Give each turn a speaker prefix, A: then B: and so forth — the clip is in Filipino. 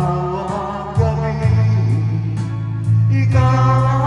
A: ang gabi, ikaw